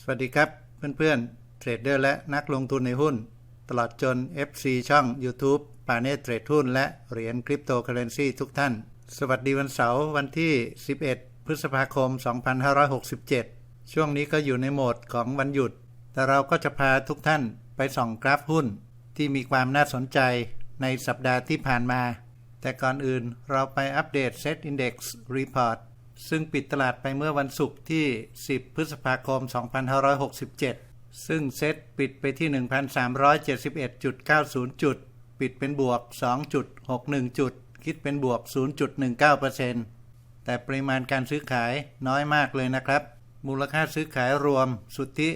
สวัสดีครับเพื่อนๆเทรดเดอร์และนักลงทุนในหุ้น ตลอดจน FC ช่อง YouTube ปาเน่เทรดหุ้นและเหรียญคริปโตเคอเรนซีทุกท่าน สวัสดีวันเสาร์วันที่ 11 พฤษภาคม 2567 ช่วงนี้ก็อยู่ในโหมดของวันหยุด แต่เราก็จะพาทุกท่านไปส่องกราฟหุ้น ที่มีความน่าสนใจในสัปดาห์ที่ผ่านมา แต่ก่อนอื่นเราไปอัปเดต Set Index Report ซึ่งปิดตลาดไปเมื่อวันศุกร์ที่ 10 พฤษภาคม 2567 ซึ่งเซตปิดไปที่ 1,371.90 จุด ปิดเป็นบวก 2.61 จุด คิดเป็นบวก 0.19%แต่ปริมาณการซื้อขายน้อยมากเลยนะครับ มูลค่าซื้อขายรวมสุทธิ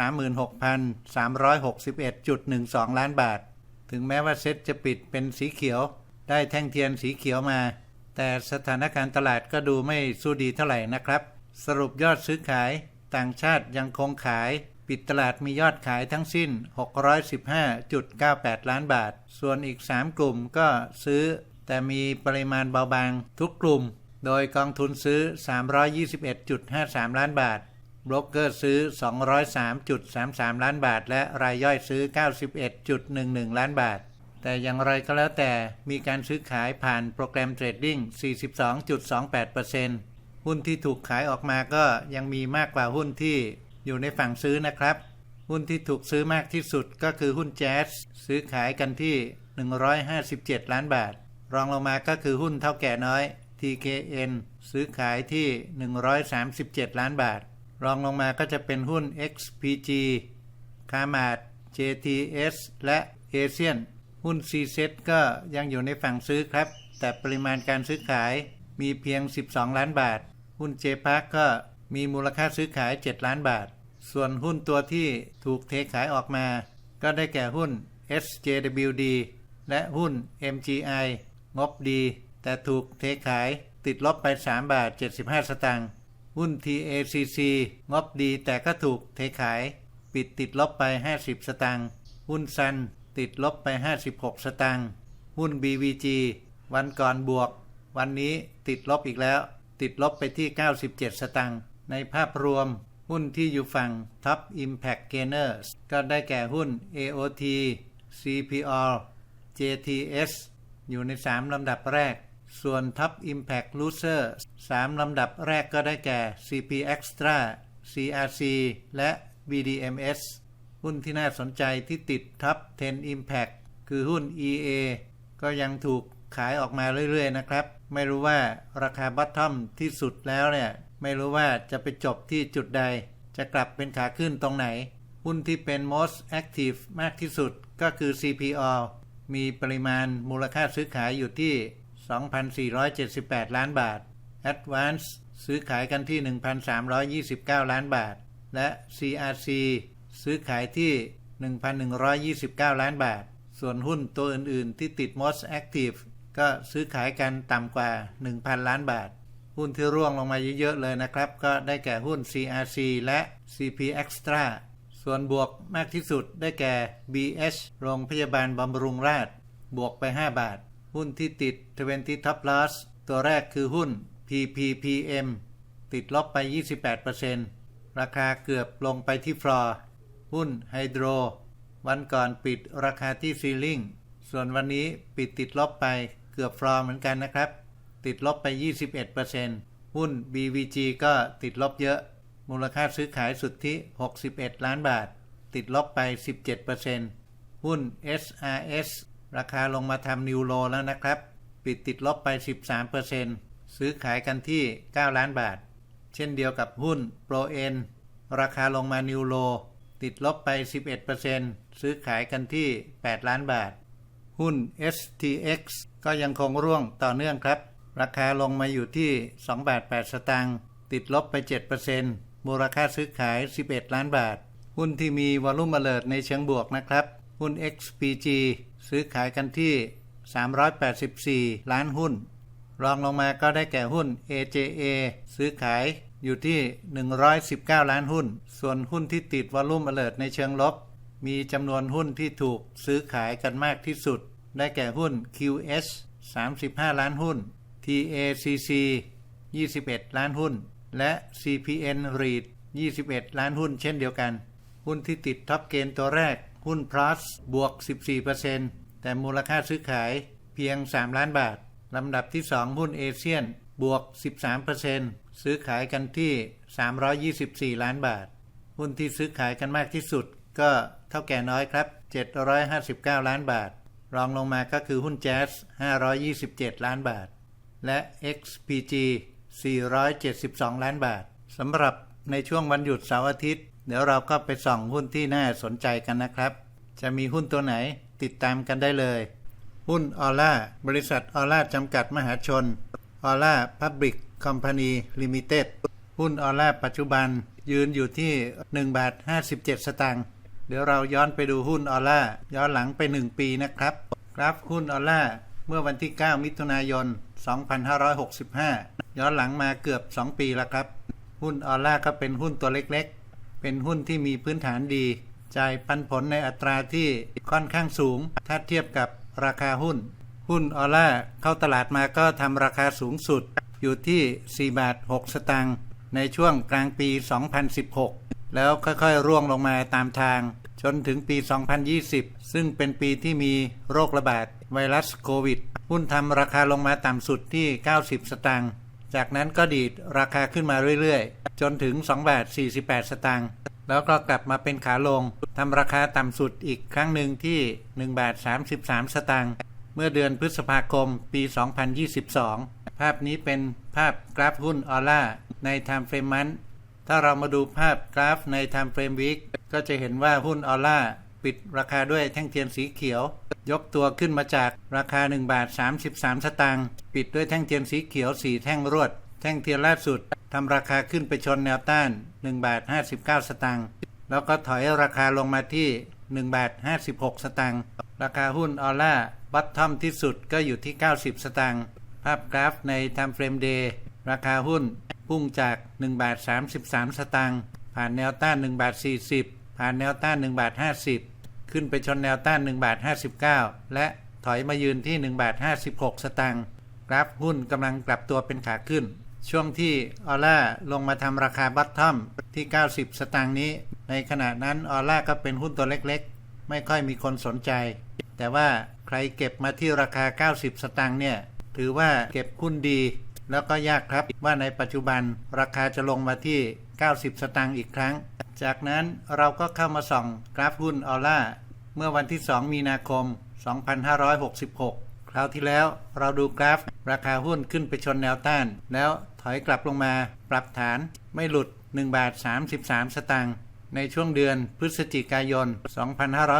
36,361.12 ล้านบาท ถึงแม้ว่าเซตจะปิดเป็นสีเขียว ได้แท่งเทียนสีเขียวมา แต่สถานการณ์ตลาดก็ดูไม่สู้ดีเท่าไหร่นะครับ สรุปยอดซื้อขายต่างชาติยังคงขาย ปิดตลาดมียอดขายทั้งสิ้น 615.98 ล้านบาท ส่วนอีก 3 กลุ่มก็ซื้อ แต่มีปริมาณเบาบางทุกกลุ่ม โดยกองทุนซื้อ 321.53 ล้านบาทบล็อกเกอร์ซื้อ 203.33 ล้านบาท และรายย่อยซื้อ 91.11 ล้านบาท แต่อย่างไรก็แล้วแต่มีการซื้อขายผ่านโปรแกรมเทรดดิ้ง 42.28%หุ้นที่ถูกขายออกมาก็ยังมีมากกว่าหุ้นที่อยู่ในฝั่งซื้อนะครับ หุ้นที่ถูกซื้อมากที่สุดก็คือหุ้นแจ๊สซื้อขายกันที่ 157 ล้านบาท รองลงมาก็คือหุ้นเท่าแก่น้อย TKN ซื้อขายที่ 137 ล้านบาท รองลงมาก็จะเป็นหุ้น XPG คามาด JTS และเอเชียน หุ้น CZ ก็ยังอยู่ในฝั่งซื้อครับ แต่ปริมาณการซื้อขายมีเพียง 12 ล้านบาท หุ้น j p a r k ก็มีมูลค่าซื้อขาย 7 ล้านบาท ส่วนหุ้นตัวที่ถูกเทขายออกมา ก็ได้แก่หุ้น SJWD และหุ้น MGI งบดี แต่ถูกเทขายติดลบไป 3 บาท 75 สตางค์หุ้น TACC งบดีแต่ก็ถูกเทขาย ปิดติดลบไป 50 สตางค์หุ้นซัน ติดลบไป 56 สตางค์หุ้น BVG วันก่อนบวก วันนี้ติดลบอีกแล้ว ติดลบไปที่ 97 สตางค์ในภาพรวม หุ้นที่อยู่ฝั่ง Top Impact Gainers ก็ได้แก่หุ้น AOT CPO JTS อยู่ใน 3 ลำดับแรก ส่วน Top Impact Loser 3 ลำดับแรกก็ได้แก่ CP Extra CRC และ BDMs หุ้นที่น่าสนใจที่ติดท็อป 10 Impact คือหุ้น EA ก็ยังถูกขายออกมาเรื่อย ๆ นะครับ ไม่รู้ว่าราคาบัตทอมที่สุดแล้วเนี่ย ไม่รู้ว่าจะไปจบที่จุดใด จะกลับเป็นขาขึ้นตรงไหน หุ้นที่เป็น most active มากที่สุดก็คือ CPO มีปริมาณมูลค่าซื้อขายอยู่ที่ 2,478 ล้านบาท Advance ซื้อขายกันที่ 1,329 ล้านบาท และ CRC ซื้อขายที่ 1,129 ล้านบาท ส่วนหุ้นตัวอื่นๆ ที่ติด most active ก็ซื้อขายกันต่ำกว่า 1,000 ล้านบาท หุ้นที่ร่วงลงมาเยอะๆเลยนะครับ ก็ได้แก่หุ้น CRC และ CP Extra ส่วนบวกมากที่สุดได้แก่ BH โรงพยาบาลบำรุงราษฎร์บวกไป 5 บาท หุ้นที่ติด 20 Top Loss ตัวแรกคือหุ้น PPPM ติดลบไป 28%ราคาเกือบลงไปที่ฟลอร์ หุ้นไฮโดร วันก่อนปิดราคาที่ซีลิงส่วนวันนี้ปิดติดลบไปเกือบฟลอร์เหมือนกันนะครับ ติดลบไป 21%หุ้น BVG ก็ติดลบเยอะ มูลค่าซื้อขายสุทธิ 61 ล้านบาท ติดลบไป 17%หุ้น SRS ราคาลงมาทำนิวโลแล้วนะครับ ปิดติดลบไป 13%ซื้อขายกันที่ 9 ล้านบาท เช่นเดียวกับหุ้น ProN ราคาลงมานิวโล ติดลบไป 11%ซื้อขายกันที่ 8 ล้านบาท หุ้น STX ก็ยังคงร่วงต่อเนื่องครับ ราคาลงมาอยู่ที่2บาท8สตางค์ติดลบไป 7%มูลค่าซื้อขาย 11 ล้านบาท หุ้นที่มีวอลุ่มเลิดในเชิงบวกนะครับ หุ้น XPG ซื้อขายกันที่ 384 ล้านหุ้น รองลงมาก็ได้แก่หุ้น AJA ซื้อขาย อยู่ที่ 119 ล้านหุ้น ส่วนหุ้นที่ติดวอลุ่มเลิดในเชิงลบ มีจำนวนหุ้นที่ถูกซื้อขายกันมากที่สุด ได้แก่หุ้น QS 35 ล้านหุ้น TACC 21 ล้านหุ้น และ CPN REIT 21 ล้านหุ้นเช่นเดียวกัน หุ้นที่ติดท็อปเกณฑ์ตัวแรก หุ้น plus บวก 14%แต่มูลค่าซื้อขายเพียง 3 ล้านบาท ลำดับที่ 2 หุ้นเอเชียนบวก 13% ซื้อขายกันที่ 324 ล้านบาท หุ้นที่ซื้อขายกันมากที่สุด ก็เท่าแก่น้อยครับ 759 ล้านบาท รองลงมาก็คือหุ้นแจ๊ส527 ล้านบาท และ XPG 472 ล้านบาทสำหรับในช่วงวันหยุดเสาร์อาทิตย์ เดี๋ยวเราก็ไปส่องหุ้นที่น่าสนใจกันนะครับ จะมีหุ้นตัวไหนติดตามกันได้เลย หุ้นออร่าบริษัทออร่าจำกัดมหาชนออร่าพับบิก คอมพานีลิมิเต็ดหุ้นออร่าปัจจุบันยืนอยู่ที่1บาท57 สตางค์เดี๋ยวเราย้อนไปดูหุ้นออร่าย้อนหลังไป 1 ปีนะครับ กราฟหุ้นออร่าเมื่อวันที่ 9 มิถุนายน 2565 ย้อนหลังมาเกือบ 2 ปีแล้วครับ หุ้นออร่าก็เป็นหุ้นตัวเล็กๆ เป็นหุ้นที่มีพื้นฐานดี จ่ายปันผลในอัตราที่ค่อนข้างสูง ถ้าเทียบกับราคาหุ้น หุ้นออร่าเข้าตลาดมาก็ทำราคาสูงสุด อยู่ที่ 4 บาท 6 สตางค์ในช่วงกลางปี 2016 แล้วค่อยๆ ร่วงลงมาตามทาง จนถึงปี 2020 ซึ่งเป็นปีที่มีโรคระบาดไวรัสโควิด หุ้นทำราคาลงมาต่ำสุดที่ 90 สตางค์จากนั้นก็ดีดราคาขึ้นมาเรื่อยๆ จนถึง2บาท48 สตางค์แล้วก็กลับมาเป็นขาลงทำราคาต่ำสุดอีกครั้งหนึ่งที่1บาท33 สตางค์ มื่อเดือนพฤษภาคมปี 2022 ภาพนี้เป็นภาพกราฟหุ้นออร่าใน Time Frame มันถ้าเรามาดูภาพกราฟใน Time Frame Week ก็จะเห็นว่าหุ้นออร่าปิดราคาด้วยแท่งเทียนสีเขียว ยกตัวขึ้นมาจากราคา 1 บาท 33 สตางค์ปิดด้วยแท่งเทียนสีเขียว 4 แท่งรวด แท่งเทียนล่าสุดทำราคาขึ้นไปชนแนวต้าน 1 บาท 59 สตางค์แล้วก็ถอยราคาลงมาที่ 1 บาท 56 สตางค์ราคาหุ้นออร่า บัตทอมที่สุดก็อยู่ที่ 90 สตางค์ภาพกราฟใน Time Frame Day ราคาหุ้นพุ่งจาก1บาท33 สตางค์ผ่านแนวต้าน1บาท40 ผ่านแนวต้าน1บาท50 ขึ้นไปชนแนวต้าน1บาท59 และถอยมายืนที่1บาท56 สตางค์กราฟหุ้นกำลังกลับตัวเป็นขาขึ้น ช่วงที่ออร่าลงมาทำราคาบัตทอมที่ 90 สตางค์นี้ ในขณะนั้นออร่าก็เป็นหุ้นตัวเล็กๆ ไม่ค่อยมีคนสนใจ แต่ว่าใครเก็บมาที่ราคา 90 สตางค์เนี่ย ถือว่าเก็บหุ้นดี แล้วก็ยากครับว่าในปัจจุบันราคาจะลงมาที่ 90 สตางค์อีกครั้ง จากนั้นเราก็เข้ามาส่องกราฟหุ้นออร่าเมื่อวันที่ 2 มีนาคม 2566 คราวที่แล้วเราดูกราฟ ราคาหุ้นขึ้นไปชนแนวต้าน แล้วถอยกลับลงมาปรับฐานไม่หลุด 1 บาท 33 สตางค์ในช่วงเดือนพฤศจิกายน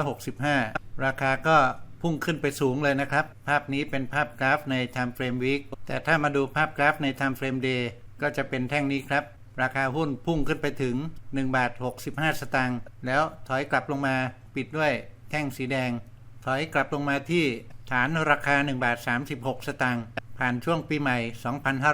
2565 ราคาก็พุ่งขึ้นไปสูงเลยนะครับ ภาพนี้เป็นภาพกราฟใน Time Frame Week แต่ถ้ามาดูภาพกราฟใน Time Frame Day ก็จะเป็นแท่งนี้ครับ ราคาหุ้นพุ่งขึ้นไปถึง1บาท65 สตางค์แล้วถอยกลับลงมาปิดด้วยแท่งสีแดง ถอยกลับลงมาที่ฐานราคา1บาท36 สตางค์ผ่านช่วงปีใหม่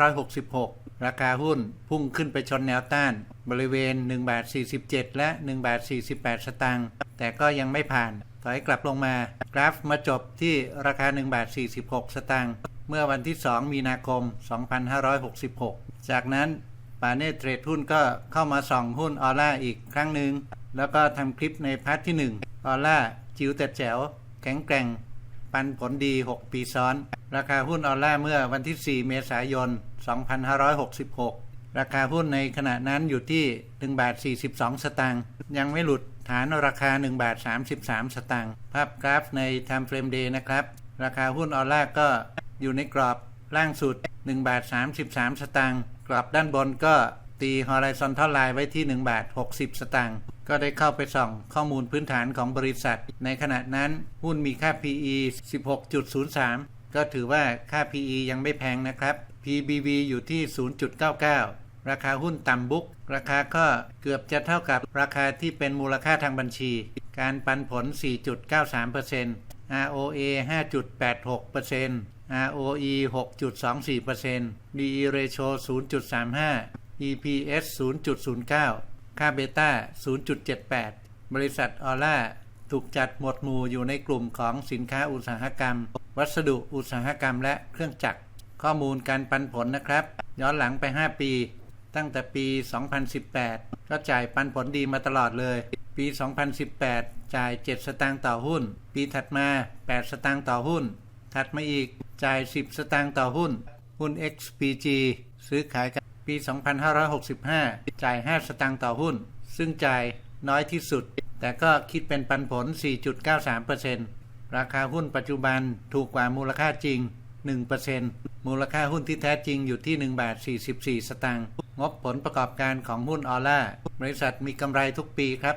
2566 ราคาหุ้นพุ่งขึ้นไปชนแนวต้าน บริเวณ1บาท47 และ1บาท48 สตางค์ แต่ก็ยังไม่ผ่าน ถอยกลับลงมา กราฟมาจบที่ราคา 1 บาท 46 สตางค์เมื่อวันที่ 2 มีนาคม 2566 จากนั้นปาเน่เทรดหุ้นก็เข้ามาส่องหุ้นออร่าอีกครั้งหนึ่ง แล้วก็ทำคลิปในพาร์ทที่ 1 ออร่าจิ๋วแต่แจ๋ว แข็งแกร่ง ปันผลดี 6 ปีซ้อน ราคาหุ้นออร่าเมื่อวันที่ 4 เมษายน 2566 ราคาหุ้นในขณะนั้นอยู่ที่1บาท42 สตางค์ยังไม่หลุด ฐานราคา 1 บาท 33 สตางค์ภาพกราฟใน Time Frame Day นะครับ ราคาหุ้นออร่าก็อยู่ในกรอบล่างสุด 1 บาท 33 สตางค์กรอบด้านบนก็ตี horizontal line ไว้ที่ 1 บาท 60 สตางค์ก็ได้เข้าไปส่องข้อมูลพื้นฐานของบริษัท ในขณะนั้นหุ้นมีค่า PE 16.03 ก็ถือว่าค่า PE ยังไม่แพงนะครับ PBV อยู่ที่ 0.99 ราคาหุ้นต่ำบุ๊กราคาก็เกือบจะเท่ากับราคาที่เป็นมูลค่าทางบัญชี การปันผล 4.93% ROA 5.86% ROE 6.24% DE ratio 0.35 EPS 0.09 ค่าเบต้า 0.78 บริษัทออร่าถูกจัดหมวดหมู่อยู่ในกลุ่มของสินค้าอุตสาหกรรม วัสดุอุตสาหกรรมและเครื่องจักร ข้อมูลการปันผลนะครับ ย้อนหลังไป 5 ปี ตั้งแต่ปี 2018 ก็จ่ายปันผลดีมาตลอดเลย ปี 2018 จ่าย 7 สตางค์ต่อหุ้น ปีถัดมา 8 สตางค์ต่อหุ้น ถัดมาอีกจ่าย 10 สตางค์ต่อหุ้น หุ้น XPG ซื้อขายกันปี 2565 จ่าย 5 สตางค์ต่อหุ้น ซึ่งจ่ายน้อยที่สุด แต่ก็คิดเป็นปันผล 4.93%ราคาหุ้นปัจจุบันถูกกว่ามูลค่าจริง 1%มูลค่าหุ้นที่แท้จริงอยู่ที่1บาท44 สตางค์ งบผลประกอบการของหุ้นออร่า บริษัทมีกำไรทุกปีครับ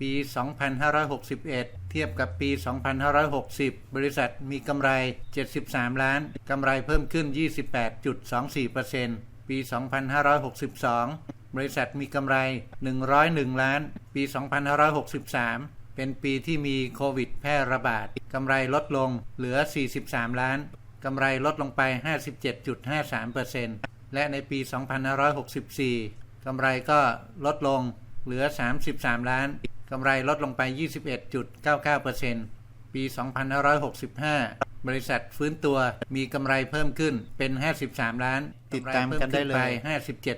ปี 2561 เทียบกับปี 2560 บริษัทมีกำไร 73 ล้าน กำไรเพิ่มขึ้น 28.24%ปี 2562 บริษัทมีกำไร 101 ล้าน ปี 2563เป็นปีที่มีโควิดแพร่ระบาดกำไรลดลงเหลือ 43 ล้าน กำไรลดลงไป 57.53%และในปี 2564 กำไรก็ลดลงเหลือ 33 ล้าน กำไรลดลงไป 21.99%ปี 2565 บริษัทฟื้นตัวมีกำไรเพิ่มขึ้นเป็น 53 ล้าน ติดตามกันได้เลย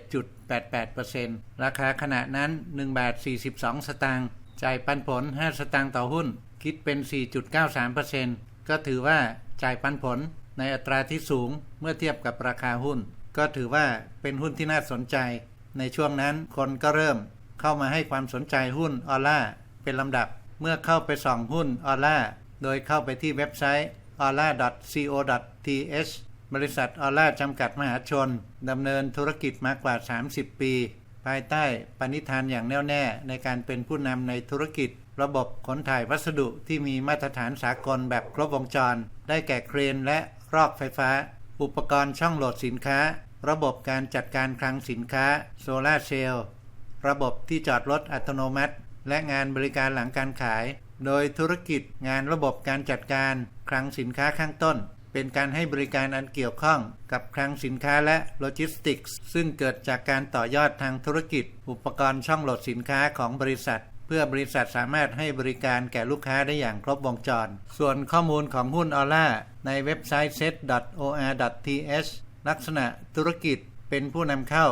57.88%ราคาขณะนั้น1บาท42 สตางค์จ่ายปันผล 5 สตางค์ต่อหุ้น คิดเป็น 4.93%ก็ถือว่าจ่ายปันผล ในอัตราที่สูงเมื่อเทียบกับราคาหุ้น ก็ถือว่าเป็นหุ้นที่น่าสนใจ ในช่วงนั้นคนก็เริ่มเข้ามาให้ความสนใจหุ้นออร่าเป็นลำดับ เมื่อเข้าไปส่องหุ้นออร่าโดยเข้าไปที่เว็บไซต์ aura.co.th บริษัทออร่าจำกัดมหาชนดำเนินธุรกิจมากกว่า 30 ปี ภายใต้ปณิธานอย่างแน่วแน่ในการเป็นผู้นำในธุรกิจ ระบบขนถ่ายวัสดุที่มีมาตรฐานสากลแบบครบวงจร ได้แก่เครนและ รอกไฟฟ้า อุปกรณ์ช่องโหลดสินค้า ระบบการจัดการคลังสินค้า โซลาเซลล์ ระบบที่จอดรถอัตโนมัติ และงานบริการหลังการขาย โดยธุรกิจงานระบบการจัดการคลังสินค้าข้างต้น เป็นการให้บริการอันเกี่ยวข้องกับคลังสินค้าและโลจิสติกส์ซึ่งเกิดจากการต่อยอดทางธุรกิจ อุปกรณ์ช่องโหลดสินค้าของบริษัท พื่อบริษัทสามารถให้บริการแก่ลูกค้าได้อย่างครบวงจร ส่วนข้อมูลของหุ้นออร่าในเว็บไซต์ set.or.th ลักษณะธุรกิจเป็นผู้นำเข้า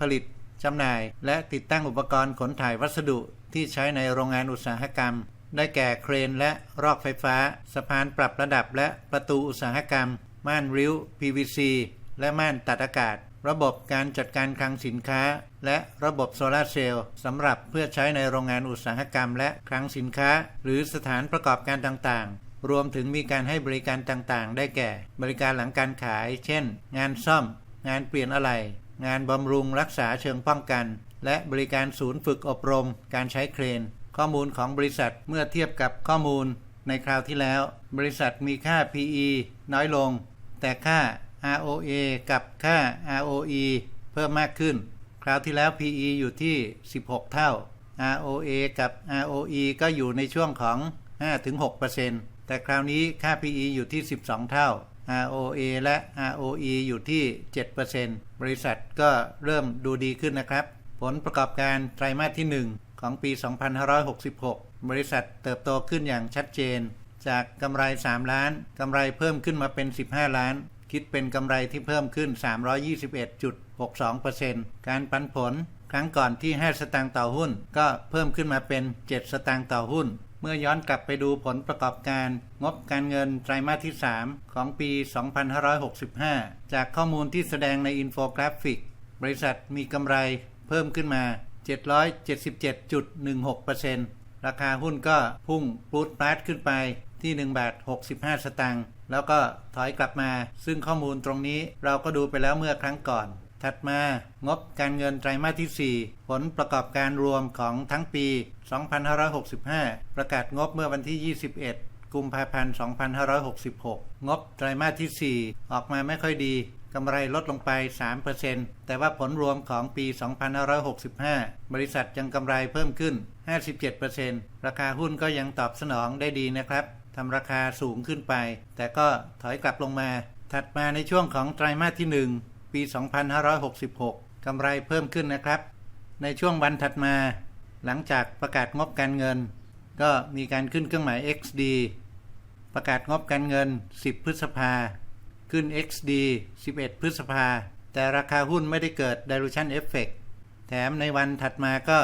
ผลิตจำหน่าย และติดตั้งอุปกรณ์ขนถ่ายวัสดุที่ใช้ในโรงงานอุตสาหกรรม ได้แก่เครนและรอกไฟฟ้า สะพานปรับระดับและประตูอุตสาหกรรม ม่านริ้ว PVC และม่านตัดอากาศ ระบบการจัดการคลังสินค้า และระบบโซลาเซลล์สำหรับเพื่อใช้ในโรงงานอุตสาหกรรม และคลังสินค้า หรือสถานประกอบการต่างๆ รวมถึงมีการให้บริการต่างๆ ได้แก่ บริการหลังการขาย เช่น งานซ่อม งานเปลี่ยนอะไหล่งานบำรุงรักษาเชิงป้องกัน และบริการศูนย์ฝึกอบรม การใช้เครน ข้อมูลของบริษัทเมื่อเทียบกับข้อมูลในคราวที่แล้ว บริษัทมีค่า PE น้อยลง แต่ค่า ROA กับค่า ROE เพิ่มมากขึ้น คราวที่แล้ว PE อยู่ที่ 16 เท่า ROA กับ ROE ก็อยู่ในช่วงของ 5-6%แต่คราวนี้ค่า PE อยู่ที่ 12 เท่า ROA และ ROE อยู่ที่ 7%บริษัทก็เริ่มดูดีขึ้นนะครับ ผลประกอบการไตรมาสที่ 1 ของปี 2566 บริษัทเติบโตขึ้นอย่างชัดเจน จากกำไร 3 ล้าน กำไรเพิ่มขึ้นมาเป็น 15 ล้าน คิดเป็นกำไรที่เพิ่มขึ้น 321.62%การปันผล ครั้งก่อนที่ 5 สตางค์ต่อหุ้น ก็เพิ่มขึ้นมาเป็น 7 สตางค์ต่อหุ้น เมื่อย้อนกลับไปดูผลประกอบการ งบการเงินไตรมาสที่ 3 ของปี 2565 จากข้อมูลที่แสดงในอินโฟกราฟิก บริษัทมีกำไรเพิ่มขึ้นมา 777.16%ราคาหุ้นก็พุ่งปูดปาดขึ้นไปที่1บาท65 สตางค์ แล้วก็ถอยกลับมา ซึ่งข้อมูลตรงนี้เราก็ดูไปแล้วเมื่อครั้งก่อน ถัดมางบการเงินไตรมาสที่ 4 ผลประกอบการรวมของทั้งปี 2565 ประกาศงบเมื่อวันที่ 21 กุมภาพันธ์ 2566 งบไตรมาสที่ 4 ออกมาไม่ค่อยดีกำไรลดลงไป 3%แต่ว่าผลรวมของปี 2565 บริษัทยังกำไรเพิ่มขึ้น 57%ราคาหุ้นก็ยังตอบสนองได้ดีนะครับ ทำราคาสูงขึ้นไป แต่ก็ถอยกลับลงมา ถัดมาในช่วงของไตรมาสที่ 1 ปี 2566 กำไรเพิ่มขึ้นนะครับ ในช่วงวันถัดมา หลังจากประกาศงบการเงิน ก็มีการขึ้นเครื่องหมาย XD ประกาศงบการเงิน 10 พฤษภา ขึ้น XD 11 พฤษภา แต่ราคาหุ้นไม่ได้เกิด dilution effect แถมในวันถัดมาก็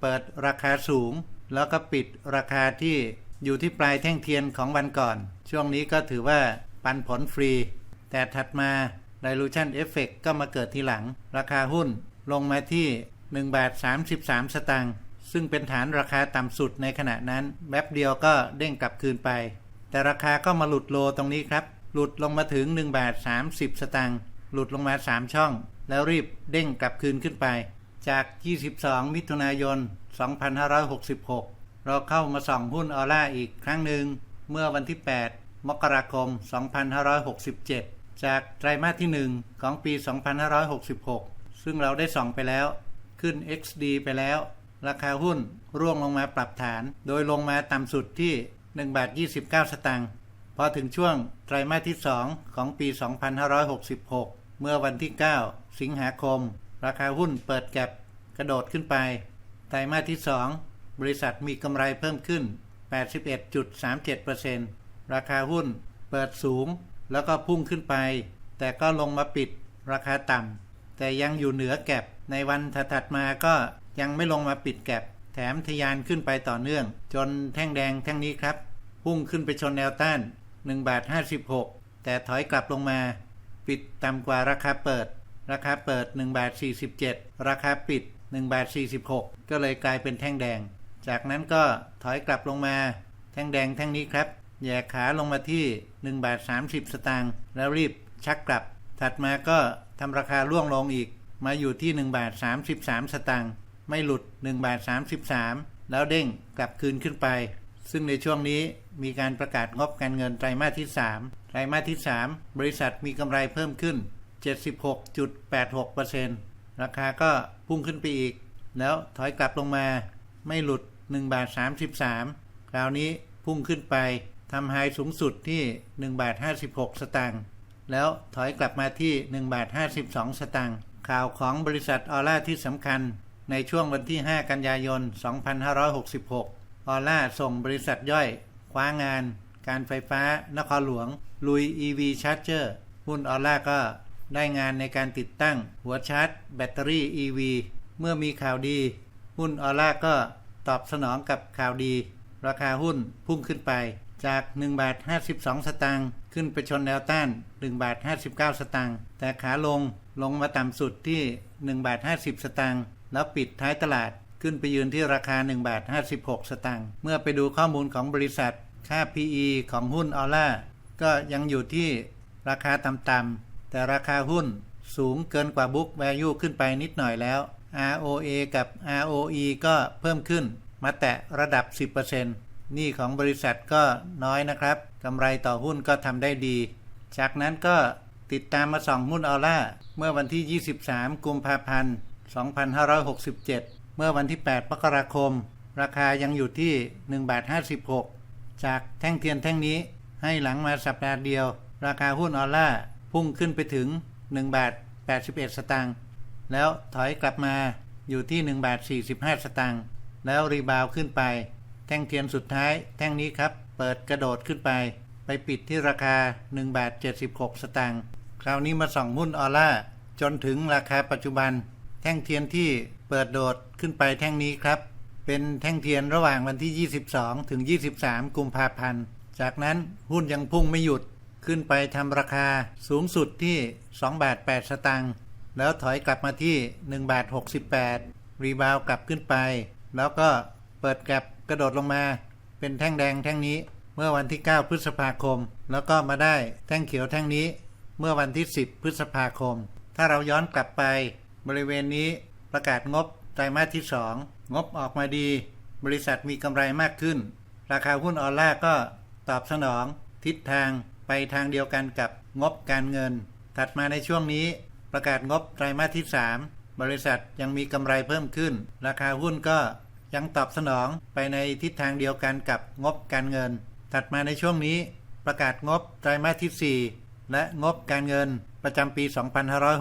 เปิดราคาสูง แล้วก็ปิดราคาที่ อยู่ที่ปลายแท่งเทียนของวันก่อน ช่วงนี้ก็ถือว่าปันผลฟรี แต่ถัดมา dilution effect ก็มาเกิดทีหลัง ราคาหุ้นลงมาที่1บาท33 สตางค์ซึ่งเป็นฐานราคาต่ำสุดในขณะนั้นแวบเดียวก็เด้งกลับคืนไป แต่ราคาก็มาหลุดโลตรงนี้ครับ หลุดลงมาถึง1บาท30 สตางค์หลุดลงมา 3 ช่อง แล้วรีบเด้งกลับคืนขึ้นไป จาก 22 มิถุนายน 2566 เราเข้ามาส่องหุ้นออร่าอีกครั้งหนึ่งเมื่อวันที่ 8 มกราคม 2567 จากไตรมาสที่ 1 ของปี 2566 ซึ่งเราได้ส่องไปแล้ว ขึ้น XD ไปแล้ว ราคาหุ้นร่วงลงมาปรับฐาน โดยลงมาต่ำสุดที่1บาท29 สตางค์พอถึงช่วงไตรมาสที่ 2 ของปี 2566 เมื่อวันที่ 9 สิงหาคม ราคาหุ้นเปิดแก็บกระโดดขึ้นไป ไตรมาสที่ 2 บริษัทมีกำไรเพิ่มขึ้น 81.37%ราคาหุ้นเปิดสูงแล้วก็พุ่งขึ้นไป แต่ก็ลงมาปิดราคาต่ำแต่ยังอยู่เหนือแก็บในวันถัดมาก็ยังไม่ลงมาปิดแก็บแถมทะยานขึ้นไปต่อเนื่อง จนแท่งแดงแท่งนี้ครับ พุ่งขึ้นไปชนแนวต้าน1บาท56 แต่ถอยกลับลงมา ปิดต่ำกว่าราคาเปิด ราคาเปิด1บาท47 ราคาปิด1บาท46 ก็เลยกลายเป็นแท่งแดง จากนั้นก็ถอยกลับลงมา แท่งแดงแท่งนี้ครับแยกขาลงมาที่1บาท30 สตางค์แล้วรีบชักกลับ ถัดมาก็ทำราคาล่วงลงอีก มาอยู่ที่1บาท33 สตางค์ไม่หลุด1บาท33 แล้วเด้งกลับคืนขึ้นไป ซึ่งในช่วงนี้มีการประกาศงบการเงินไตรมาสที่ 3 ไตรมาสที่ 3 บริษัทมีกำไรเพิ่มขึ้น 76.86%ราคาก็พุ่งขึ้นไปอีก แล้วถอยกลับลงมา ไม่หลุด 1 บาท 33 คราวนี้พุ่งขึ้นไปทำไฮสูงสุดที่ 1 บาท 56 สตางค์แล้วถอยกลับมาที่ 1 บาท 52 สตางค์ข่าวของบริษัทออร่าที่สำคัญ ในช่วงวันที่ 5 กันยายน 2566 ออร่าส่งบริษัทย่อย คว้างาน การไฟฟ้านครหลวง ลุย EV Charger หุ้นออร่าก็ได้งานในการติดตั้งหัวชาร์จ แบตเตอรี่ EV เมื่อมีข่าวดี หุ้นออร่าก็ ตอบสนองกับข่าวดี ราคาหุ้นพุ่งขึ้นไปจาก1บาท52 สตางค์ขึ้นไปชนแนวต้าน1บาท59 สตางค์แต่ขาลงลงมาต่ำสุดที่1บาท50 สตางค์แล้วปิดท้ายตลาดขึ้นไปยืนที่ราคา1บาท56 สตางค์เมื่อไปดูข้อมูลของบริษัท ค่า PE ของหุ้นออร่าก็ยังอยู่ที่ราคาต่ำๆแต่ราคาหุ้นสูงเกินกว่า Book Value ขึ้นไปนิดหน่อยแล้ว ROA กับ ROE ก็เพิ่มขึ้น มาแตะระดับ 10%นี่ของบริษัทก็น้อยนะครับกำไรต่อหุ้นก็ทำได้ดี จากนั้นก็ติดตามมาส่องหุ้นออร่า เมื่อวันที่ 23 กุมภาพันธ์ 2567 เมื่อวันที่ 8 มกราคม ราคายังอยู่ที่1บาท56 จากแท่งเทียนแท่งนี้ให้หลังมาสัปดาห์เดียว ราคาหุ้นออร่าพุ่งขึ้นไปถึง1บาท81 สตางค์ แล้วถอยกลับมาอยู่ที่1บาท45 สตางค์แล้วรีบาวขึ้นไป แท่งเทียนสุดท้าย แท่งนี้ครับ เปิดกระโดดขึ้นไป ไปปิดที่ราคา1บาท76 สตางค์คราวนี้มาส่องหุ้นออร่าจนถึงราคาปัจจุบัน แท่งเทียนที่เปิดโดดขึ้นไปแท่งนี้ครับ เป็นแท่งเทียนระหว่างวันที่ 22 ถึง 23 กุมภาพันธ์ จากนั้นหุ้นยังพุ่งไม่หยุดขึ้นไปทำราคาสูงสุดที่2บาท8สตางค์ แล้วถอยกลับมาที่ 1 บาท 68 รีบาวกลับขึ้นไป แล้วก็เปิดแกลบกระโดดลงมา เป็นแท่งแดงแท่งนี้ เมื่อวันที่ 9 พฤษภาคม แล้วก็มาได้แท่งเขียวแท่งนี้ เมื่อวันที่ 10 พฤษภาคม ถ้าเราย้อนกลับไป บริเวณนี้ประกาศงบไตรมาสที่ 2 งบออกมาดี บริษัทมีกำไรมากขึ้น ราคาหุ้นออร่าก็ตอบสนอง ทิศทางไปทางเดียวกันกับงบการเงิน ถัดมาในช่วงนี้ ประกาศงบไตรมาสที่ 3 บริษัทยังมีกำไรเพิ่มขึ้น ราคาหุ้นก็ยังตอบสนองไปในทิศทางเดียวกันกับงบการเงิน ถัดมาในช่วงนี้ ประกาศงบไตรมาสที่ 4 และงบการเงินประจำปี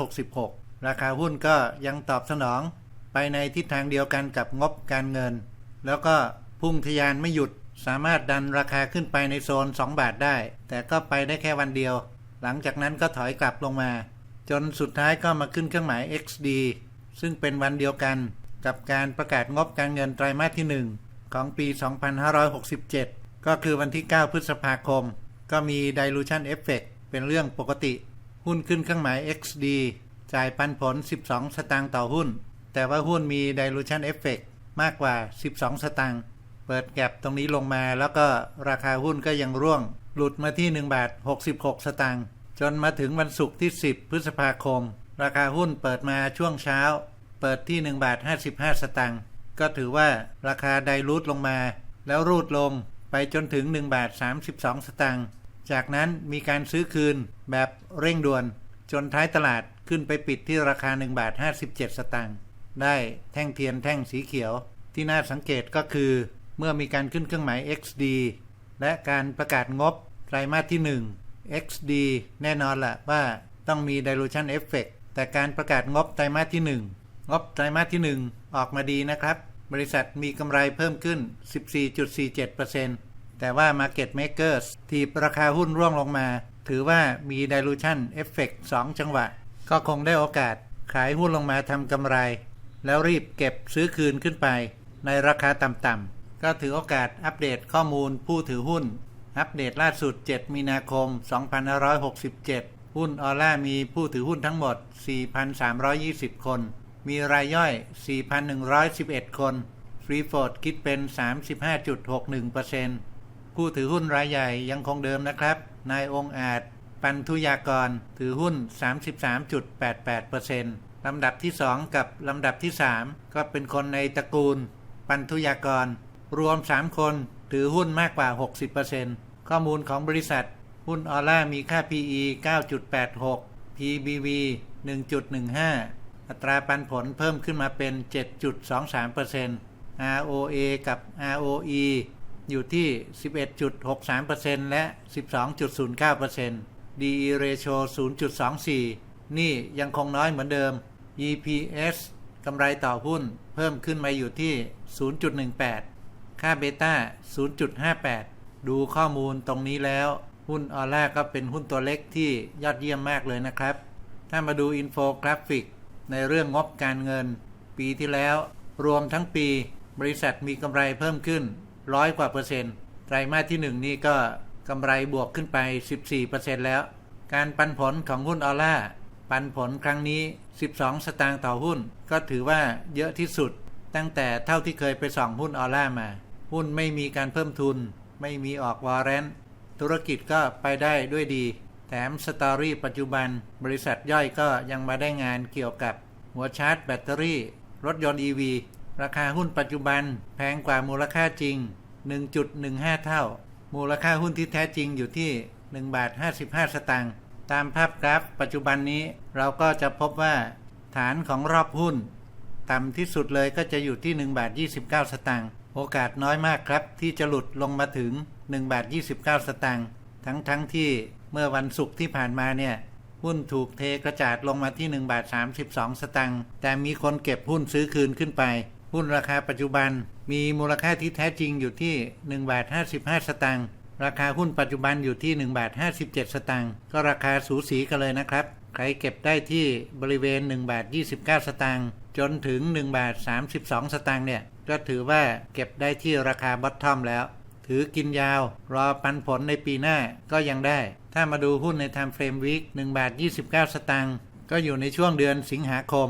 2566 ราคาหุ้นก็ยังตอบสนองไปในทิศทางเดียวกันกับงบการเงิน แล้วก็พุ่งทะยานไม่หยุดสามารถดันราคาขึ้นไปในโซน 2 บาทได้ แต่ก็ไปได้แค่วันเดียว หลังจากนั้นก็ถอยกลับลงมา จนสุดท้ายก็มาขึ้นเครื่องหมาย XD ซึ่งเป็นวันเดียวกันกับการประกาศงบการเงินไตรมาสที่ 1 ของปี 2567 ก็คือวันที่ 9 พฤษภาคม ก็มี dilution effect เป็นเรื่องปกติ หุ้นขึ้นเครื่องหมาย XD จ่ายปันผล 12 สตางค์ต่อหุ้น แต่ว่าหุ้นมี dilution effect มากกว่า 12 สตางค์ เปิดแก็บตรงนี้ลงมาแล้วก็ราคาหุ้นก็ยังร่วง หลุดมาที่ 1 บาท 66 สตางค์ จนมาถึงวันศุกร์ที่ 10 พฤษภาคม ราคาหุ้นเปิดมาช่วงเช้า เปิดที่1บาท55 สตางค์ก็ถือว่าราคาไดรูทลงมา แล้วรูดลงไปจนถึง1บาท32 สตางค์จากนั้นมีการซื้อคืนแบบเร่งด่วน จนท้ายตลาดขึ้นไปปิดที่ราคา1บาท57 สตางค์ได้แท่งเทียนแท่งสีเขียว ที่น่าสังเกตก็คือ เมื่อมีการขึ้นเครื่องหมาย XD และการประกาศงบไตรมาสที่ 1 XD แน่นอนละว่าต้องมี dilution effect แต่การประกาศงบไตรมาสที่ 1 งบไตรมาสที่ 1 ออกมาดีนะครับ บริษัทมีกำไรเพิ่มขึ้น 14.47%แต่ว่า Market Makers ทีบราคาหุ้นร่วงลงมา ถือว่ามี dilution effect 2 จังหวะ ก็คงได้โอกาสขายหุ้นลงมาทำกำไร แล้วรีบเก็บซื้อคืนขึ้นไป ในราคาต่ำๆก็ถือโอกาสอัปเดตข้อมูลผู้ถือหุ้น อัปเดตล่าสุด 7 มีนาคม 2567 หุ้นออร่ามีผู้ถือหุ้นทั้งหมด 4,320 คน มีรายย่อย 4,111 คนฟรีโฟดคิดเป็น 35.61%ผู้ถือหุ้นรายใหญ่ยังคงเดิมนะครับ นายองอาจ ปันทุยากร ถือหุ้น 33.88%ลำดับที่ 2 กับลำดับที่ 3 ก็เป็นคนในตระกูล ปันทุยากร รวม 3 คนถือหุ้นมากกว่า 60% ข้อมูลของบริษัท หุ้นออร่ามีค่า PE 9.86 PBV 1.15 อัตราปันผลเพิ่มขึ้นมาเป็น 7.23% ROA กับ ROE อยู่ที่ 11.63%และ 12.09% DE ratio 0.24 นี่ยังคงน้อยเหมือนเดิม EPS กำไรต่อหุ้นเพิ่มขึ้นมาอยู่ที่ 0.18 ค่าเบต้า 0.58 ดูข้อมูลตรงนี้แล้ว หุ้นออร่าก็เป็นหุ้นตัวเล็กที่ยอดเยี่ยมมากเลยนะครับ ถ้ามาดูอินโฟกราฟิก ในเรื่องงบการเงิน ปีที่แล้ว รวมทั้งปี บริษัทมีกำไรเพิ่มขึ้นร้อยกว่าเปอร์เซ็นต์ไตรมาสที่ 1 นี้ก็กำไรบวกขึ้นไป 14%แล้ว การปันผลของหุ้นออร่าปันผลครั้งนี้ 12 สตางค์ต่อหุ้น ก็ถือว่าเยอะที่สุด ตั้งแต่เท่าที่เคยไปส่องหุ้นออร่ามา หุ้นไม่มีการเพิ่มทุน ไม่มีออกวอร์เรนต์ธุรกิจก็ไปได้ด้วยดี แถมสตอรี่ปัจจุบัน บริษัทย่อยก็ยังมาได้งานเกี่ยวกับ หัวชาร์จแบตเตอรี่ รถยนต์ EV ราคาหุ้นปัจจุบันแพงกว่ามูลค่าจริง 1.15 เท่า มูลค่าหุ้นที่แท้จริงอยู่ที่1บาท55 สตางค์ตามภาพกราฟปัจจุบันนี้เราก็จะพบว่า ฐานของรอบหุ้น ต่ำที่สุดเลยก็จะอยู่ที่1บาท29 สตางค์ โอกาสน้อยมากครับ ที่จะหลุดลงมาถึง1บาท29 สตางค์ทั้งทั้งที่เมื่อวันศุกร์ที่ผ่านมาเนี่ยหุ้นถูกเทกระจาดลงมาที่1บาท32 สตางค์แต่มีคนเก็บหุ้นซื้อคืนขึ้นไป หุ้นราคาปัจจุบัน มีมูลค่าที่แท้จริงอยู่ที่1บาท55 สตางค์ราคาหุ้นปัจจุบันอยู่ที่1บาท57 สตางค์ก็ราคาสูสีกันเลยนะครับ ใครเก็บได้ที่บริเวณ1บาท29 สตางค์จนถึง1บาท32 สตางค์เนี่ย ก็ถือว่าเก็บได้ที่ราคาบอททอมแล้ว ถือกินยาว รอปันผลในปีหน้าก็ยังได้ ถ้ามาดูหุ้นใน Time Frame Week 1บาท29 สตางค์ก็อยู่ในช่วงเดือนสิงหาคม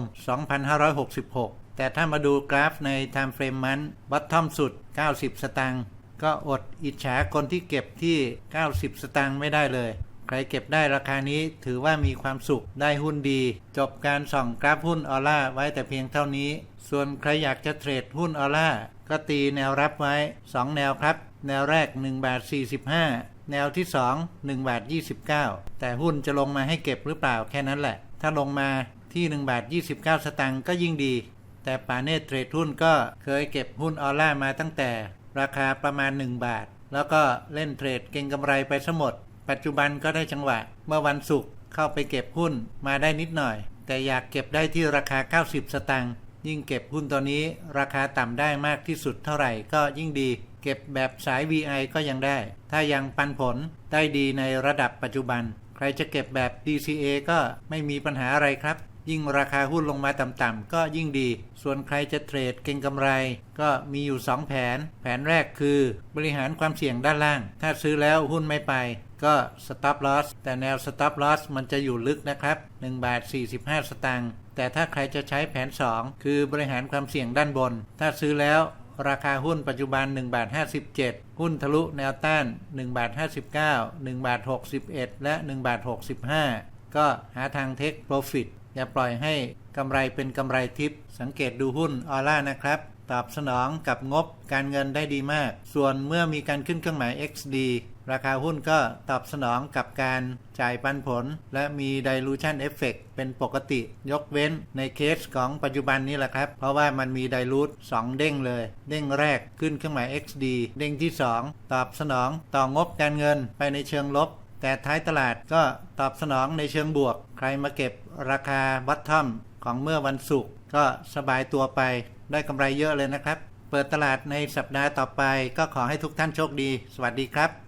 2566 แต่ถ้ามาดูกราฟใน Time Frame มันบัตทอมสุด 90 สตางค์ก็อดอิจฉาคนที่เก็บที่ 90 สตางค์ไม่ได้เลย ใครเก็บได้ราคานี้ถือว่ามีความสุขได้หุ้นดี จบการส่องกราฟหุ้นออร่าไว้แต่เพียงเท่านี้ ส่วนใครอยากจะเทรดหุ้นออร่าก็ตีแนวรับไว้ 2 แนวครับ แนวแรก1บาท45 แนวที่ 2 1บาท29 แต่หุ้นจะลงมาให้เก็บหรือเปล่าแค่นั้นแหละ ถ้าลงมาที่1บาท29 สตางค์ก็ยิ่งดี แต่ปาเนตเทรดหุ้นก็เคยเก็บหุ้นออร่ามาตั้งแต่ ราคาประมาณ 1 บาท แล้วก็เล่นเทรดเก็งกำไรไปทั้งหมด ปัจจุบันก็ได้จังหวะ เมื่อวันศุกร์เข้าไปเก็บหุ้นมาได้นิดหน่อย แต่อยากเก็บได้ที่ราคา 90 สตางค์ยิ่งเก็บหุ้นตัวนี้ ราคาต่ำได้มากที่สุดเท่าไหร่ก็ยิ่งดี เก็บแบบสาย VI ก็ยังได้ ถ้ายังปันผลได้ดีในระดับปัจจุบัน ใครจะเก็บแบบ DCA ก็ไม่มีปัญหาอะไรครับ ยิ่งราคาหุ้นลงมาต่ำๆก็ยิ่งดี ส่วนใครจะเทรดเก็งกำไร ก็มีอยู่ 2 แผน แผนแรกคือ บริหารความเสี่ยงด้านล่าง ถ้าซื้อแล้วหุ้นไม่ไป ก็ stop loss แต่แนว stop loss มันจะอยู่ลึกนะครับ1บาท45 สตางค์แต่ถ้าใครจะใช้แผน 2 คือบริหารความเสี่ยงด้านบน ถ้าซื้อแล้วราคาหุ้นปัจจุบัน1บาท57 หุ้นทะลุแนวต้าน1บาท59 1บาท61 และ1บาท65 ก็หาทางเทคโปรฟิตอย่าปล่อยให้กำไรเป็นกำไรทิปสังเกตดูหุ้นออร่านะครับตอบสนองกับงบการเงินได้ดีมาก ส่วนเมื่อมีการขึ้นเครื่องหมาย XD ราคาหุ้นก็ตอบสนองกับการจ่ายปันผล และมี dilution effect เป็นปกติยกเว้นในเคสของปัจจุบันนี้แหละครับ เพราะว่ามันมี dilute 2 เด้งเลย เด้งแรกขึ้นเครื่องหมาย XD เด้งที่ 2 ตอบสนองต่องบการเงินไปในเชิงลบแต่ท้ายตลาดก็ตอบสนองในเชิงบวก ใครมาเก็บราคาบัตทอมของเมื่อวันศุกร์ก็สบายตัวไปได้กำไรเยอะเลยนะครับ เปิดตลาดในสัปดาห์ต่อไปก็ขอให้ทุกท่านโชคดี สวัสดีครับ